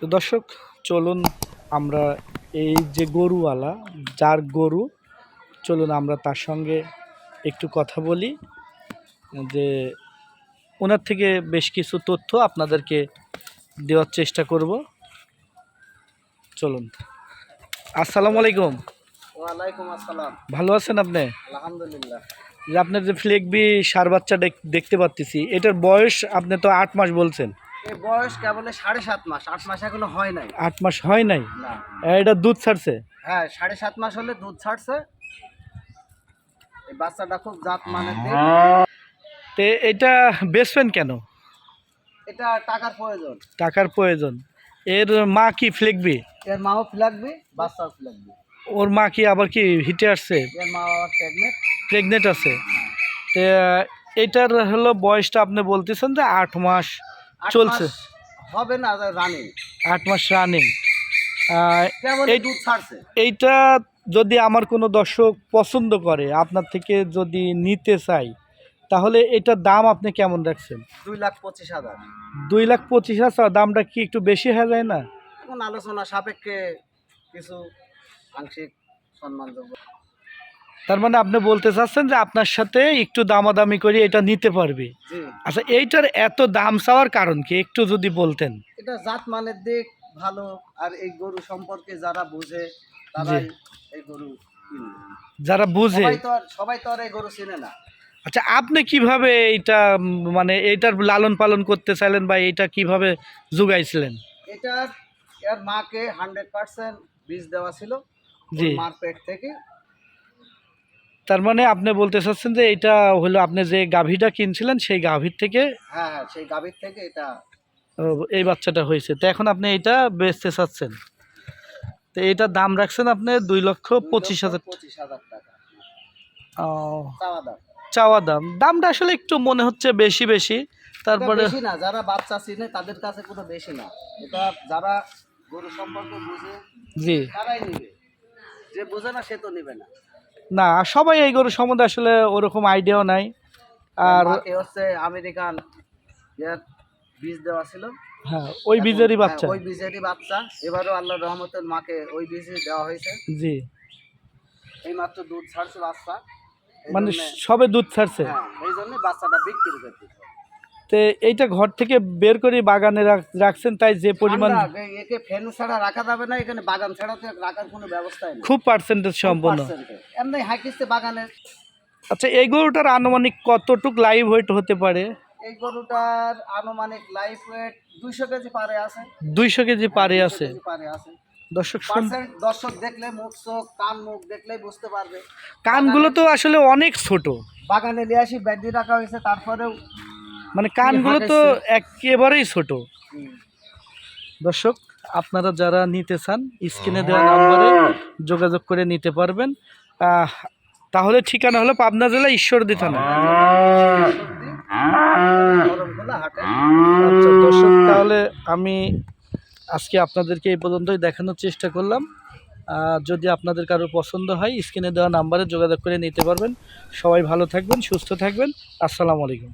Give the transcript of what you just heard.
তো দর্শক চলুন আমরা এই যে গরুওয়ালা যার গরু চলুন আমরা তার সঙ্গে একটু কথা বলি। যে ওনার থেকে বেশ কিছু তথ্য আপনাদেরকে দেওয়ার চেষ্টা করব। চলুন। আসসালামু আলাইকুম। ওয়ালাইকুম আসসালাম। ভালো আছেন আপনি? আলহামদুলিল্লাহ। যে আপনার যে ফ্লেগবি সার বাচ্চা দেখ- দেখতে পাচ্ছি এটার বয়স আপনি তো আট মাস বলছেন। এই বয়স কেবল সাড়ে সাত মাস আট মাস এখনও হয় নাই। আট মাস হয় নাই? না। এটা দুধ ছাড়ছে? হ্যাঁ সাড়ে সাত মাস হলে দুধ ছাড়ছে। এই বাচ্চাটা খুব জাত দিক। তো এটা বেচবেন কেন? এটা টাকার প্রয়োজন। টাকার প্রয়োজন। এর মা কি ফ্লেগবি এর মাও ফিলাকবি বাচ্চাও ফিলাকবি। ওর মা কি আবার কি হিটে আসছে? এর মা বাবার প্রেগনেন্ট প্রেগনেন্ট আছে। তো এটার হলো বয়সটা আপনি বলতেছেন যে আট মাস। চলছে। হবে না রানিং আট মাস রানিং এই- দুধ ছাড়ছে? এইটা যদি আমার কোনো দর্শক পছন্দ করে আপনার থেকে যদি নিতে চাই তাহলে এটার দাম আপনি কেমন রাখছেন? দুই লাখ পঁচিশ হাজার। দুই লাখ পঁচিশ হাজার দামটা কি একটু বেশি হয়ে যায় না? এখন আলোচনা সাপেক্ষে কিছু আংশিক সম্মানযোগ্য। তার মানে আপনি বলতে চাচ্ছেন যে আপনার সাথে একটু দামাদামি করে এটা নিতে পারবে। আচ্ছা এইটার এত দাম চাওয়ার কারণ কি? একটু যদি বলতেন। এটা জাত মানের দিক ভালো আর এই গরু সম্পর্কে যারা বুঝে তারাই এই গরু যারা বুঝে। সবাই তো আর সবাই তো আর এই গরু চিনে না। আচ্ছা আপনি কীভাবে এইটা মানে এইটার লালন পালন করতে চাইলেন বা এইটা কীভাবে জুগাইছিলেন এটার এর মাকে হান্ড্রেড পার্সেন্ট বীজ দেওয়া ছিল মার পেট থেকে। তার মানে আপনি বলতে চাচ্ছেন যে এটা হলো আপনি যে গাভীটা কিনছিলেন সেই গাভীর থেকে হ্যাঁ হ্যাঁ সেই গাভীর থেকে এটা এই বাচ্চাটা হয়েছে। তো এখন আপনি এটা বেচতে চাচ্ছেন। তো এইটার দাম রাখছেন আপনি দুই লক্ষ পঁচিশ হাজার পঁচিশ হাজার টাকা। ও, চাওয়া দাম। চাওয়া দাম। দামটা আসলে একটু মনে হচ্ছে বেশি বেশি। তারপরে বেশি না যারা বাচ্চা চিনে তাদের কাছে কোনো বেশি না। এটা যারা গরু সম্পর্কে বুঝে জি। তারাই নিবে। যে বোঝে না সে তো নিবে না। না সবাই এই গরু সম্বন্ধে আসলে ওরকম আইডিয়াও নাই। আর হচ্ছে আমেরিকান বীজ দেওয়া ছিল। হ্যাঁ ওই বীজেরই হ্যাঁ, বাচ্চা। ওই বীজেরই বাচ্চা। এবারও আল্লাহ রহমতের মাকে ওই বীজই দেওয়া হয়েছে। জি। এই মাত্র দুধ ছাড়ছে বাচ্চা। মানে সবে দুধ ছাড়ছে? হ্যাঁ এই জন্য বাচ্চাটা বিক্রি করতে তো এইটা ঘর থেকে বের করে বাগানে রাখ- রাখছেন তাই যে পরিমাণ একে ফ্যান ছাড়া রাখা যাবে না এখানে বাগান ছাড়া তো রাখার কোনো ব্যবস্থাই নেই। খুব পার্সেন্টেজ সম্পন্ন। এমনি হাঁকিচ্ছে বাগানের আচ্ছা এই গরুটার আনুমানিক কতটুক লাইভ ওয়েট হতে পারে? এই গরুটার আনুমানিক লাইফ ওয়েট দুইশো কেজি পারে আছে। দুইশো কেজি পারে আছে। পারে আছে। দর্শক দর্শক দেখলে মুখ চোখ কান মুখ দেখলেই বুঝতে পারবে। কানগুলো তো আসলে অনেক ছোট। বাগানে নিয়ে আসি ব্যাগ রাখা হয়েছে তারপরেও মানে কানগুলো তো একেবারেই ছোট। দর্শক আপনারা যারা নিতে চান স্ক্রিনে দেওয়া নাম্বারে যোগাযোগ করে নিতে পারবেন। তাহলে ঠিকানা হলো পাবনা জেলা ঈশ্বরদী থানা। আচ্ছা দর্শক তাহলে আমি আজকে আপনাদেরকে এই পর্যন্তই দেখানোর চেষ্টা করলাম। যদি আপনাদের কারও পছন্দ হয় স্ক্রিনে দেওয়া নাম্বারে যোগাযোগ করে নিতে পারবেন। সবাই ভালো থাকবেন সুস্থ থাকবেন। আসসালামু আলাইকুম।